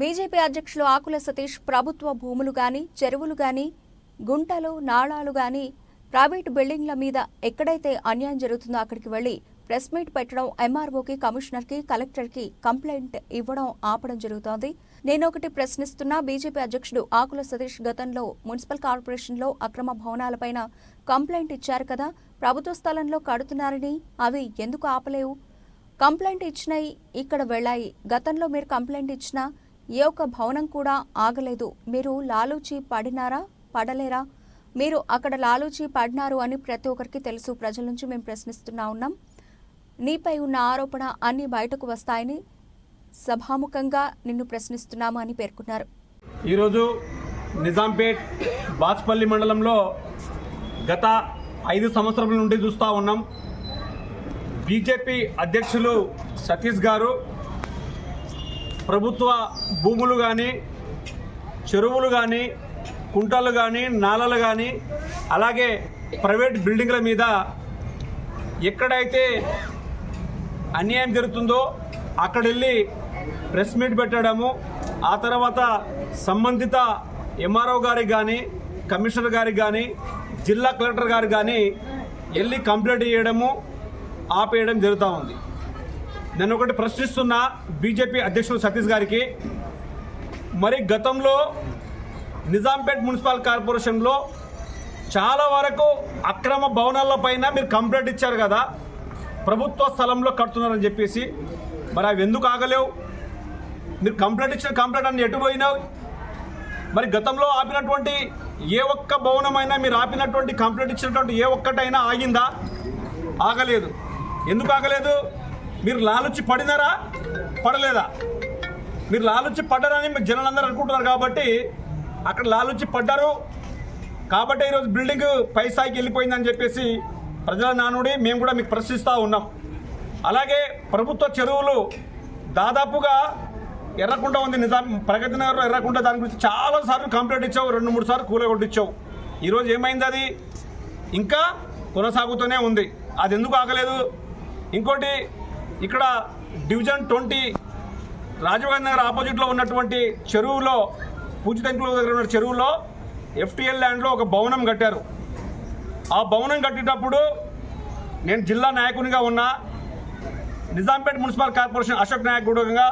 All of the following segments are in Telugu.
బీజేపీ అధ్యక్షులు ఆకుల సతీష్ ప్రభుత్వ భూములు గాని చెరువులు గాని గుంటలు నాళాలు గాని ప్రైవేటు బిల్డింగ్ల మీద ఎక్కడైతే అన్యాయం జరుగుతుందో అక్కడికి వెళ్ళి ప్రెస్ మీట్ పెట్టడం ఎంఆర్ఓకి కమిషనర్కి కలెక్టర్కి కంప్లైంట్ ఇవ్వడం ఆపడం జరుగుతోంది. నేను ఒకటి ప్రశ్నిస్తున్నా బీజేపీ అధ్యక్షుడు ఆకుల సతీష్ గతంలో మున్సిపల్ కార్పొరేషన్లో అక్రమ భవనాలపైన కంప్లైంట్ ఇచ్చారు కదా ప్రభుత్వ స్థలంలో కడుతున్నారని అవి ఎందుకు ఆపలేవు? కంప్లైంట్ ఇచ్చినాయి ఇక్కడ వెళ్ళాయి. గతంలో మీరు కంప్లైంట్ ఇచ్చినా ఏ ఒక్క భవనం కూడా ఆగలేదు. మీరు లాలూచి పడినారా? పడలేరా? మీరు అక్కడ లాలూచి పడినారు అని ప్రతి ఒక్కరికి తెలుసు. ప్రజల నుంచి మేము ప్రశ్నిస్తున్నా ఉన్నాం. నీపై ఉన్న ఆరోపణ అన్ని బయటకు వస్తాయని సభాముఖంగా నిన్ను ప్రశ్నిస్తున్నాము అని పేర్కొన్నారు. ఈరోజు నిజాంపేట్ బాచ్పల్లి మండలంలో గత ఐదు సంవత్సరాల నుండి చూస్తూ ఉన్నాం. బీజేపీ అధ్యక్షులు సతీష్ గారు ప్రభుత్వ భూములు కానీ చెరువులు కానీ కుంటలు కానీ నాలలు కానీ అలాగే ప్రైవేట్ బిల్డింగ్ల మీద ఎక్కడైతే అన్యాయం జరుగుతుందో అక్కడ వెళ్ళి ప్రెస్ మీట్ పెట్టడము ఆ తర్వాత సంబంధిత ఎంఆర్ఓ గారికి కానీ కమిషనర్ గారికి కానీ జిల్లా కలెక్టర్ గారికి కానీ వెళ్ళి కంప్లైంట్ చేయడము ఆపేయడం జరుగుతూ ఉంది. నేను ఒకటి ప్రశ్నిస్తున్న బీజేపీ అధ్యక్షుడు సతీష్ గారికి. మరి గతంలో నిజాంపేట్ మున్సిపల్ కార్పొరేషన్లో చాలా వరకు అక్రమ భవనాల పైన మీరు కంప్లైంట్ ఇచ్చారు కదా. ప్రభుత్వ స్థలంలో కడుతున్నారని చెప్పేసి. మరి అవి ఎందుకు ఆగలేవు? మీరు కంప్లైంట్ ఇచ్చిన కంప్లైంట్ అన్ని ఎటు పోయినావు మరి గతంలో ఆపినటువంటి ఏ ఒక్క భవనమైనా మీరు ఆపినటువంటి కంప్లైంట్ ఇచ్చినటువంటి ఏ ఒక్కటైనా ఆగిందా? ఆగలేదు. ఎందుకు ఆగలేదు? మీరు లాలొచ్చి పడినారా? పడలేదా? మీరు లాలొచ్చి పడ్డారని మీ జనాలందరూ అనుకుంటున్నారు కాబట్టి అక్కడ లాలొచ్చి పడ్డారు. కాబట్టి ఈరోజు బిల్డింగ్ పై స్థాయికి వెళ్ళిపోయిందని చెప్పేసి ప్రజల నానుడి మేము కూడా మీకు ప్రశ్నిస్తూ ఉన్నాం. అలాగే ప్రభుత్వ చెరువులు దాదాపుగా ఎర్రకుండా ఉంది నిజాం ప్రగతి నగర్ ఎర్రకుండా దాని గురించి చాలా సార్లు కంప్లైంట్ ఇచ్చావు రెండు మూడు సార్లు కూల కొట్టించావు ఈరోజు ఏమైంది అది ఇంకా కొనసాగుతూనే ఉంది. అది ఎందుకు ఆగలేదు? ఇంకోటి ఇక్కడ డివిజన్ ట్వంటీ రాజీవ్ గాంధీ నగర్ ఆపోజిట్లో ఉన్నటువంటి చెరువులో పూజితంకుల దగ్గర ఉన్న చెరువులో ఎఫ్టీఎల్ ల్యాండ్లో ఒక భవనం కట్టారు. ఆ భవనం కట్టేటప్పుడు నేను జిల్లా నాయకునిగా ఉన్నా నిజాంపేట మున్సిపల్ కార్పొరేషన్ అశోక్ నాయక్ కూడా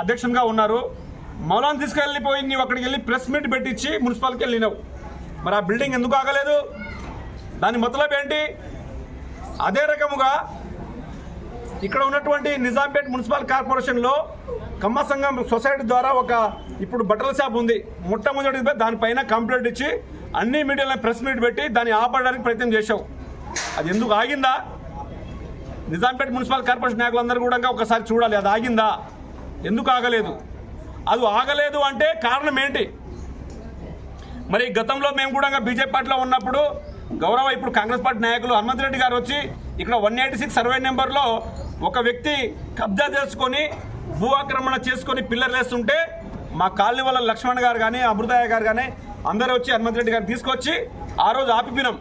అధ్యక్షునిగా ఉన్నారు. మౌలాన్ తీసుకెళ్ళిపోయి నీవు అక్కడికి వెళ్ళి ప్రెస్ మీట్ పెట్టించి మున్సిపాల్కి వెళ్ళినావు. మరి ఆ బిల్డింగ్ ఎందుకు ఆగలేదు? దాని మొత్తం ఏంటి? అదే రకముగా ఇక్కడ ఉన్నటువంటి నిజాంపేట్ మున్సిపల్ కార్పొరేషన్లో కమ్మ సంఘం సొసైటీ ద్వారా ఒక ఇప్పుడు బట్టల షాప్ ఉంది. మొట్టమొదటి దానిపైన కంప్లైంట్ ఇచ్చి అన్ని మీడియాలో ప్రెస్ మీట్ పెట్టి దాన్ని ఆపడానికి ప్రయత్నం చేశావు అది ఎందుకు ఆగిందా? నిజాంపేట్ మున్సిపల్ కార్పొరేషన్ నాయకులందరూ కూడా ఒకసారి చూడాలి. అది ఆగిందా? ఎందుకు ఆగలేదు? అది ఆగలేదు అంటే కారణం ఏంటి? మరి గతంలో మేము కూడా బీజేపీ పార్టీలో ఉన్నప్పుడు గౌరవ ఇప్పుడు కాంగ్రెస్ పార్టీ నాయకులు హనుమంత్ రెడ్డి గారు వచ్చి ఇక్కడ వన్ ఎయిటీ సిక్స్ సర్వే నెంబర్లో ఒక వ్యక్తి కబ్జా చేసుకొని భూ ఆక్రమణ చేసుకొని పిల్లర్లు వేస్తుంటే మా కాలనీ వాళ్ళ లక్ష్మణ్ గారు కానీ అమృతయ్య గారు కానీ అందరూ వచ్చి హనుమంత్ రెడ్డి గారు తీసుకొచ్చి ఆ రోజు ఆపిపినాం.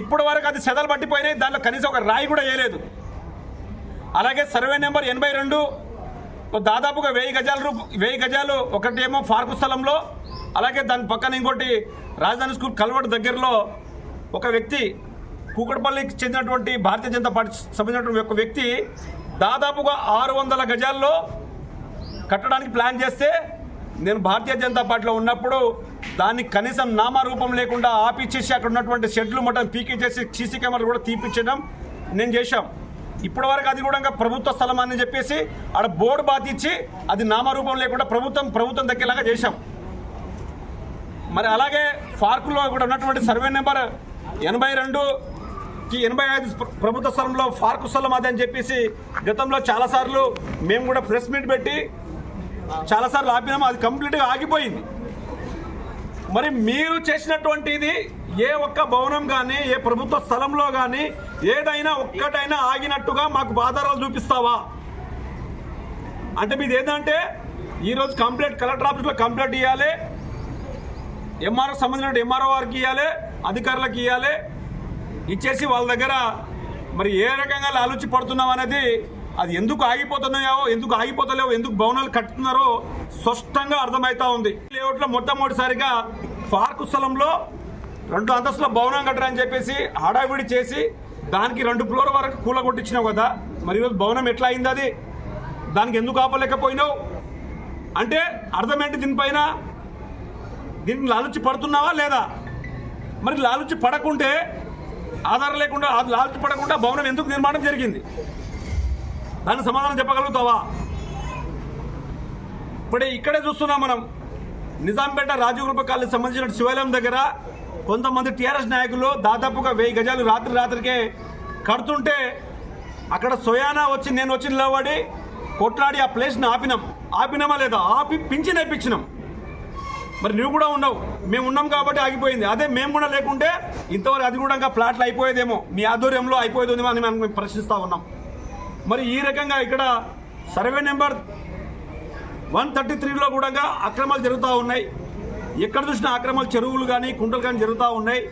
ఇప్పటి వరకు అది సెదలు పట్టిపోయినాయి. దాంట్లో కనీసం ఒక రాయి కూడా వేయలేదు. అలాగే సర్వే నెంబర్ ఎనభై రెండు దాదాపుగా వెయ్యి గజాల రూప వెయ్యి గజాలు ఒకటేమో పార్కు స్థలంలో అలాగే దాని పక్కన ఇంకోటి రాజధాని స్కూల్ కల్వట్ దగ్గరలో ఒక వ్యక్తి కూకట్పల్లికి చెందినటువంటి భారతీయ జనతా పార్టీ సంబంధించినటువంటి ఒక వ్యక్తి దాదాపుగా ఆరు వందల గజాల్లో కట్టడానికి ప్లాన్ చేస్తే నేను భారతీయ జనతా పార్టీలో ఉన్నప్పుడు దాన్ని కనీసం నామరూపం లేకుండా ఆపిచ్చేసి అక్కడ ఉన్నటువంటి షెడ్లు మొత్తం పీకిచ్చేసి సీసీ కెమెరాలు కూడా తీపిచ్చడం నేను చేశాం. ఇప్పటి వరకు అది కూడా ప్రభుత్వ స్థలం అని చెప్పేసి ఆడ బోర్డు బాతిచ్చి అది నామరూపం లేకుండా ప్రభుత్వం ప్రభుత్వం దక్కేలాగా చేశాం. మరి అలాగే పార్కులో కూడా ఉన్నటువంటి సర్వే నెంబర్ ఎనభై రెండు ఈ ఎనభై ఐదు ప్రభుత్వ స్థలంలో ఫార్కు స్థలం అది అని చెప్పేసి గతంలో చాలాసార్లు మేము కూడా ప్రెస్ మీట్ పెట్టి చాలాసార్లు ఆపినాము అది కంప్లీట్గా ఆగిపోయింది. మరి మీరు చేసినటువంటిది ఏ ఒక్క భవనం కానీ ఏ ప్రభుత్వ స్థలంలో కానీ ఏదైనా ఒక్కటైనా ఆగినట్టుగా మాకు ఆధారాలు చూపిస్తావా? అంటే మీది ఏంటంటే ఈరోజు కంప్లైంట్ కలెక్టర్ ఆఫీస్లో కంప్లైంట్ ఇవ్వాలి ఎంఆర్ఓ సంబంధించిన ఎంఆర్ఓ వారికి ఇవ్వాలి అధికారులకు ఇవ్వాలి ఇచ్చేసి వాళ్ళ దగ్గర మరి ఏ రకంగా లాలుచి పడుతున్నాం అనేది అది ఎందుకు ఆగిపోతున్నాయో ఎందుకు ఆగిపోతలేవో ఎందుకు భవనాలు కట్టుతున్నారో స్పష్టంగా అర్థమవుతా ఉంది. లేఅవుట్లో మొట్టమొదటిసారిగా పార్కు స్థలంలో రెండు అంతస్తుల భవనం కట్టరని చెప్పేసి హడావిడి చేసి దానికి రెండు ఫ్లోర్ వరకు కూల కొట్టించినావు కదా. మరి ఈరోజు భవనం ఎట్లా అయింది అది? దానికి ఎందుకు ఆపలేకపోయినావు? అంటే అర్థం ఏంటి దీనిపైన? దీనికి లాలుచి పడుతున్నావా లేదా? మరి లాలుచి పడకుంటే ఆధారం లేకుండా లాల్చి పడకుండా భవనం ఎందుకు నిర్మాణం జరిగింది? దానికి సమాధానం చెప్పగలుగుతావా? ఇప్పుడే ఇక్కడే చూస్తున్నాం మనం. నిజాంపేట రాజీవ్ కృప సంబంధించిన శివాలయం దగ్గర కొంతమంది టీఆర్ఎస్ నాయకులు దాదాపుగా వెయ్యి గజాలు రాత్రి రాత్రికే కడుతుంటే అక్కడ సోయానా వచ్చి నేను వచ్చి నిలబడి కొట్లాడి ఆ ప్లేస్ని ఆపినాం. ఆపినామా లేదా? ఆపి పించి నేర్పించినాం మరి నువ్వు కూడా ఉన్నావు. మేము ఉన్నాం కాబట్టి ఆగిపోయింది. అదే మేము కూడా లేకుంటే ఇంతవరకు అది కూడా ఇంకా ప్లాట్లు అయిపోయేదేమో. మీ ఆధ్వర్యంలో అయిపోయేదేమో అని మేము ప్రశ్నిస్తూ ఉన్నాం. మరి ఈ రకంగా ఇక్కడ సర్వే నెంబర్ వన్ థర్టీ త్రీలో కూడా అక్రమాలు జరుగుతూ ఉన్నాయి. ఎక్కడ చూసినా అక్రమాలు చెరువులు కానీ కుంటలు కానీ జరుగుతూ ఉన్నాయి.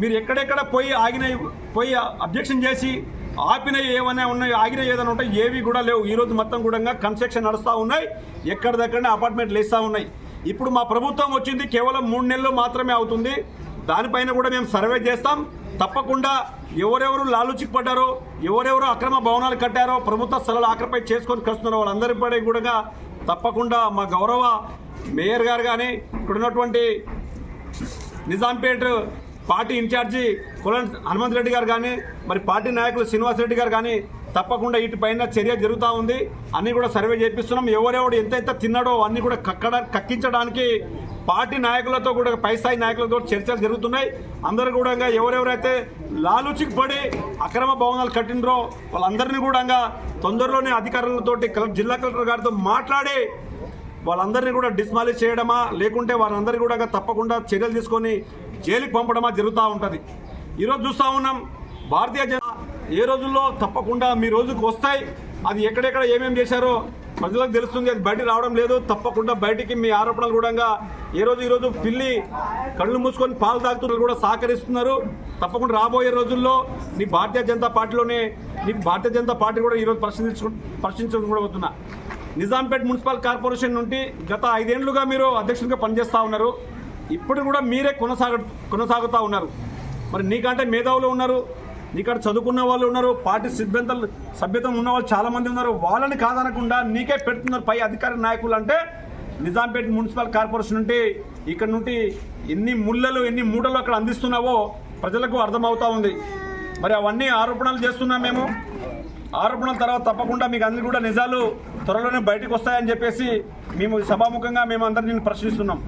మీరు ఎక్కడెక్కడ పోయి ఆగినవి పోయి అబ్జెక్షన్ చేసి ఆపినవి ఏమైనా ఉన్నాయి ఆగినవి ఏదైనా ఉంటాయి ఏవి కూడా లేవు. ఈ రోజు మొత్తం కూడా కన్స్ట్రక్షన్ నడుస్తూ ఉన్నాయి. ఎక్కడిదక్కడనే అపార్ట్మెంట్లు వేస్తూ ఉన్నాయి. ఇప్పుడు మా ప్రభుత్వం వచ్చింది కేవలం మూడు నెలలు మాత్రమే అవుతుంది. దానిపైన కూడా మేము సర్వే చేస్తాం. తప్పకుండా ఎవరెవరు లాలుచికి పడ్డారో ఎవరెవరు అక్రమ భవనాలు కట్టారో ప్రభుత్వ స్థలాలు ఆక్రపై చేసుకొని కలుస్తున్నారో వాళ్ళందరి పడే కూడా తప్పకుండా మా గౌరవ మేయర్ గారు కానీ ఇక్కడ ఉన్నటువంటి నిజాంపేట్ పార్టీ ఇన్ఛార్జి కులం హనుమంత్ రెడ్డి గారు కానీ మరి పార్టీ నాయకులు శ్రీనివాస్ రెడ్డి గారు కానీ తప్పకుండా వీటిపైన చర్య జరుగుతూ ఉంది. అన్నీ కూడా సర్వే చేపిస్తున్నాం. ఎవరెవడు ఎంతెంత తిన్నాడో అన్నీ కూడా కక్కడ కక్కించడానికి పార్టీ నాయకులతో కూడా పై స్థాయి నాయకులతో చర్చలు జరుగుతున్నాయి. అందరూ కూడా ఎవరెవరైతే లాలుచికి పడి అక్రమ భవనాలు కట్టినరో వాళ్ళందరినీ కూడా తొందరలోనే అధికారులతోటి జిల్లా కలెక్టర్ గారితో మాట్లాడి వాళ్ళందరినీ కూడా డిస్మాలిష్ చేయడమా లేకుంటే వారందరినీ కూడా తప్పకుండా చర్యలు తీసుకొని జైలుకి పంపడమా జరుగుతూ ఉంటుంది. ఈరోజు చూస్తూ ఉన్నాం. భారతీయ జనతా ఏ రోజుల్లో తప్పకుండా మీ రోజుకు వస్తాయి. అది ఎక్కడెక్కడ ఏమేమి చేశారో ప్రజలకు తెలుస్తుంది. అది బయటికి రావడం లేదు. తప్పకుండా బయటికి మీ ఆరోపణలు కూడా ఏ రోజు ఈరోజు పిల్లి కళ్ళు మూసుకొని పాలు తాగుతున్నారు కూడా సహకరిస్తున్నారు. తప్పకుండా రాబోయే రోజుల్లో నీ భారతీయ జనతా పార్టీలోనే నీ భారతీయ జనతా పార్టీ కూడా ఈరోజు ప్రశ్నించు ప్రశ్నించడం కూడా పోతున్నా నిజాంపేట్ మున్సిపల్ కార్పొరేషన్ నుండి గత ఐదేళ్ళుగా మీరు అధ్యక్షుడిగా పనిచేస్తూ ఉన్నారు. ఇప్పుడు కూడా మీరే కొనసాగ కొనసాగుతూ ఉన్నారు. మరి నీకంటే మేధావులు ఉన్నారు. ఇక్కడ చదువుకున్న వాళ్ళు ఉన్నారు పార్టీ సిద్ధాంతాలు సభ్యతం ఉన్న వాళ్ళు చాలా మంది ఉన్నారు. వాళ్ళని కాదనకుండా నీకే పెడుతున్నారు పై అధికార నాయకులు అంటే నిజాంపేట్ మున్సిపల్ కార్పొరేషన్ నుండి ఇక్కడ నుండి ఎన్ని ముళ్ళలు ఎన్ని మూటలు అక్కడ అందిస్తున్నావో ప్రజలకు అర్థమవుతా ఉంది. మరి అవన్నీ ఆరోపణలు చేస్తున్నాం మేము. ఆరోపణల తర్వాత తప్పకుండా మీకు అందరికీ కూడా నిజాలు త్వరలోనే బయటకు వస్తాయని చెప్పేసి మేము సభాముఖంగా మేము అందరిని ప్రశ్నిస్తున్నాం.